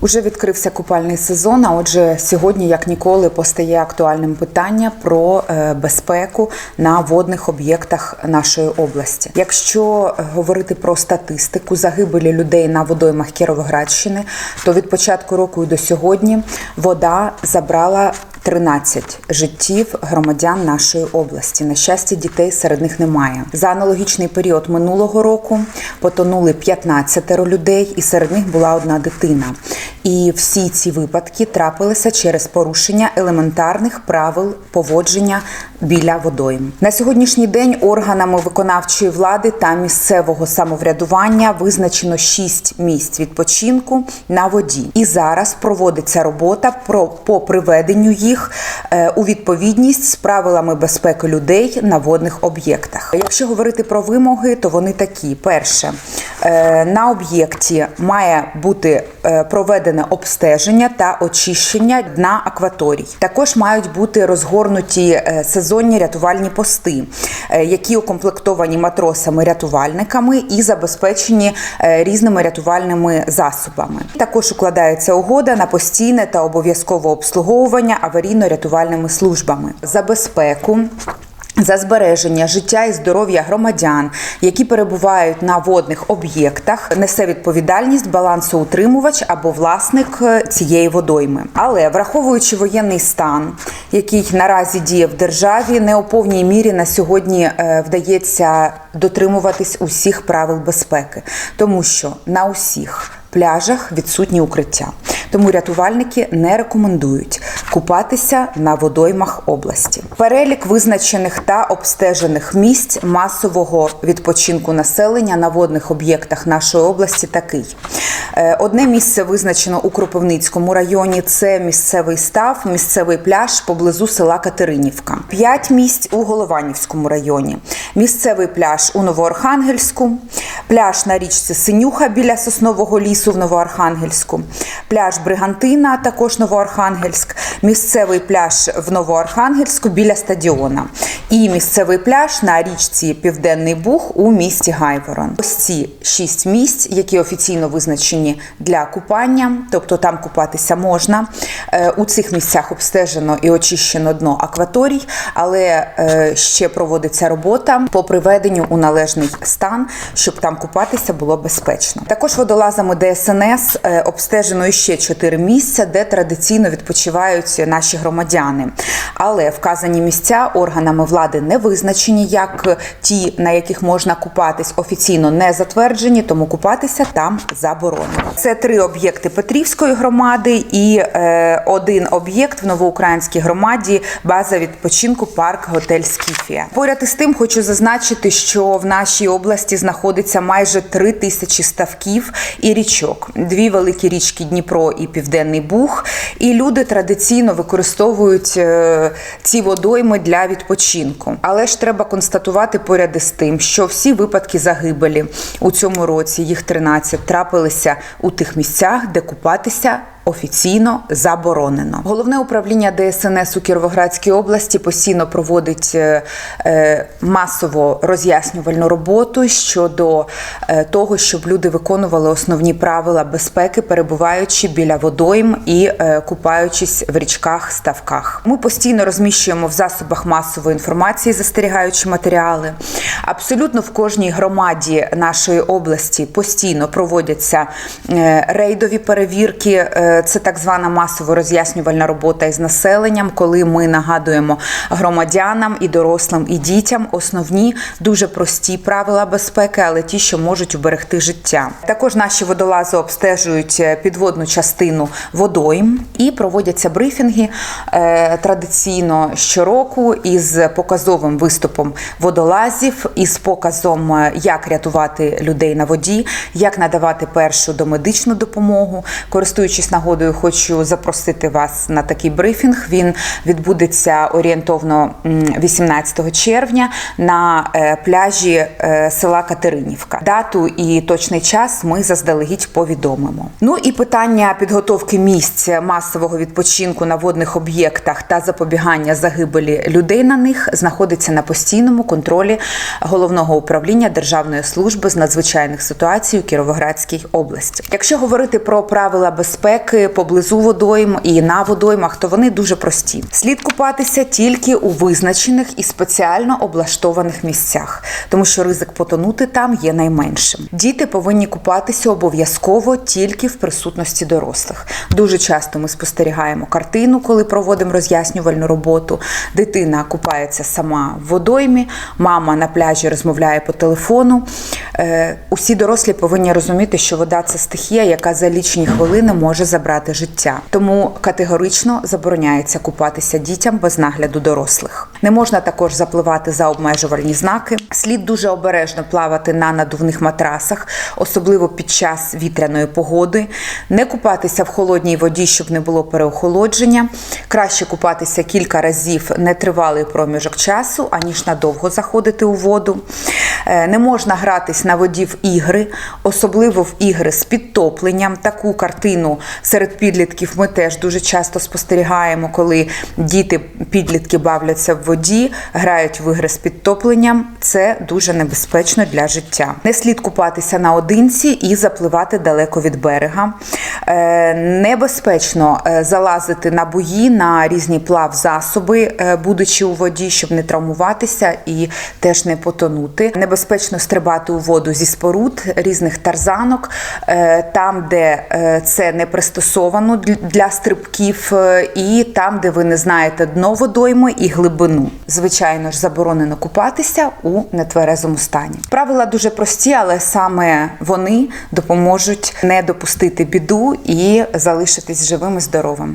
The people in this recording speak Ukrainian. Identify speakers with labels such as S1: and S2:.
S1: Уже відкрився купальний сезон. А отже, сьогодні, як ніколи, постає актуальним питання про е, безпеку на водних об'єктах нашої області. Якщо е, говорити про статистику загибелі людей на водоймах Кіровоградщини, то від початку року і до сьогодні вода забрала 13 життів громадян нашої області. На щастя, дітей серед них немає. За аналогічний період минулого року потонули 15 людей, і серед них була одна дитина. І всі ці випадки трапилися через порушення елементарних правил поводження біля водойм. На сьогоднішній день органами виконавчої влади та місцевого самоврядування визначено 6 місць відпочинку на воді. І зараз проводиться робота по приведенню їх е, у відповідність з правилами безпеки людей на водних об'єктах. Якщо говорити про вимоги, то вони такі: перше, е, на об'єкті має бути проведене обстеження та очищення дна акваторій. Також мають бути розгорнуті е, сезонні рятувальні пости, е, які укомплектовані матросами-рятувальниками і забезпечені е, різними рятувальними засобами. Також укладається угода на постійне та обов'язкове обслуговування аварійно-рятувальними службами за безпеку. За збереження життя і здоров'я громадян, які перебувають на водних об'єктах, несе відповідальність балансоутримувач або власник е, цієї водойми. Але враховуючи воєнний стан, який наразі діє в державі, не у повній мірі на сьогодні е, вдається дотримуватись усіх правил безпеки, тому що на усіх пляжах відсутні укриття. Тому рятувальники не рекомендують купатися на водоймах області. Перелік визначених та обстежених місць масового відпочинку населення на водних об'єктах нашої області такий: Е, одне місце визначено у Кропивницькому районі. Це місцевий став, місцевий пляж поблизу села Катеринівка. П'ять місць у Голованівському районі, місцевий пляж у Новоархангельську, пляж на річці Синюха біля соснового лісу в Новоархангельську, пляж Бригантина, також Новоархангельськ, місцевий пляж в Новоархангельську біля стадіона, і місцевий пляж на річці Південний Буг у місті Гайворон. Ось ці шість місць, які офіційно визначені для купання, тобто там купатися можна. Е, У цих місцях обстежено і очищено дно акваторій, але е, ще проводиться робота по приведенню у належний стан, щоб там купатися було безпечно. Також водолазами ДСНС е, обстежено ще чотири місця, де традиційно відпочивають наші громадяни. Але вказані місця органами влади не визначені як ті, на яких можна купатись, офіційно не затверджені, тому купатися там заборонено. Це три об'єкти Петрівської громади і е, один об'єкт в новоукраїнській громаді база відпочинку парк Готель Скіфія. Поряд із тим хочу зазначити, що в нашій області знаходиться майже три тисячі ставків і річок. Дві великі річки Дніпро і Південний Буг. І люди традиційно використовують е, ці водойми для відпочинку. Але ж треба констатувати поряд із тим, що всі випадки загибелі у цьому році, їх 13, трапилися у тих місцях, де купатися. Офіційно заборонено. Головне управління ДСНС у Кіровоградській області постійно проводить е, е, масово роз'яснювальну роботу щодо е, того, щоб люди виконували основні правила безпеки, перебуваючи біля водойм і купаючись в річках, ставках. Ми постійно розміщуємо в засобах масової інформації застерігаючі матеріали. Абсолютно в кожній громаді нашої області постійно проводяться рейдові перевірки. Це так звана масово роз'яснювальна робота із населенням, коли ми нагадуємо громадянам і дорослим, і дітям основні дуже прості правила безпеки, але ті, що можуть уберегти життя. Також наші водолази обстежують е, підводну частину водойм і проводяться брифінги е, традиційно щороку із показовим виступом водолазів, із показом, е, як рятувати людей на воді, як надавати першу домедичну допомогу. Користуючись нагодою, хочу запросити вас на такий брифінг. Він відбудеться орієнтовно 18 червня на е, пляжі е, села Катеринівка. Дату і точний час ми заздалегідь повідомимо. Ну і питання підготовки місць масового відпочинку на водних об'єктах та запобігання загибелі людей на них знаходиться на постійному контролі головного управління Державної служби з надзвичайних ситуацій у Кіровоградській області. Якщо говорити про правила безпеки безпеки поблизу водойм і на водоймах, то вони дуже прості. Слід купатися тільки у визначених і спеціально облаштованих місцях, тому що ризик потонути там є найменшим. Діти повинні купатися обов'язково тільки в присутності дорослих. Дуже часто ми спостерігаємо картину, коли проводимо роз'яснювальну роботу. Дитина купається сама в водоймі, мама на пляжі розмовляє по телефону. Е, Усі дорослі повинні розуміти, що вода це стихія, яка за лічені хвилини може забрати життя. Тому категорично забороняється купатися дітям без нагляду дорослих. Не можна також запливати за обмежувальні знаки. Слід дуже обережно плавати на надувних матрасах, особливо під час вітряної погоди. Не купатися в холодній воді, щоб не було переохолодження. Краще купатися кілька разів нетривалий проміжок часу, аніж надовго заходити у воду. Е, Не можна гратись на воді в ігри, особливо в ігри з підтопленням. Таку картину серед підлітків ми теж дуже часто спостерігаємо, коли діти підлітки бавляться в воді, грають в ігри з підтопленням. Це дуже небезпечно для життя. Не слід купатися наодинці і запливати далеко від берега. Е, Небезпечно е, залазити на бої на різні плавзасоби, е, будучи у воді, щоб не травмуватися і теж не потонути. Небезпечно стрибати у воду зі споруд різних тарзанок, там, де це не пристосовано для стрибків, і там, де ви не знаєте дно водойми і глибину. Звичайно ж, заборонено купатися у нетверезому стані. Правила дуже прості, але саме вони допоможуть не допустити біду і залишитись живим і здоровим.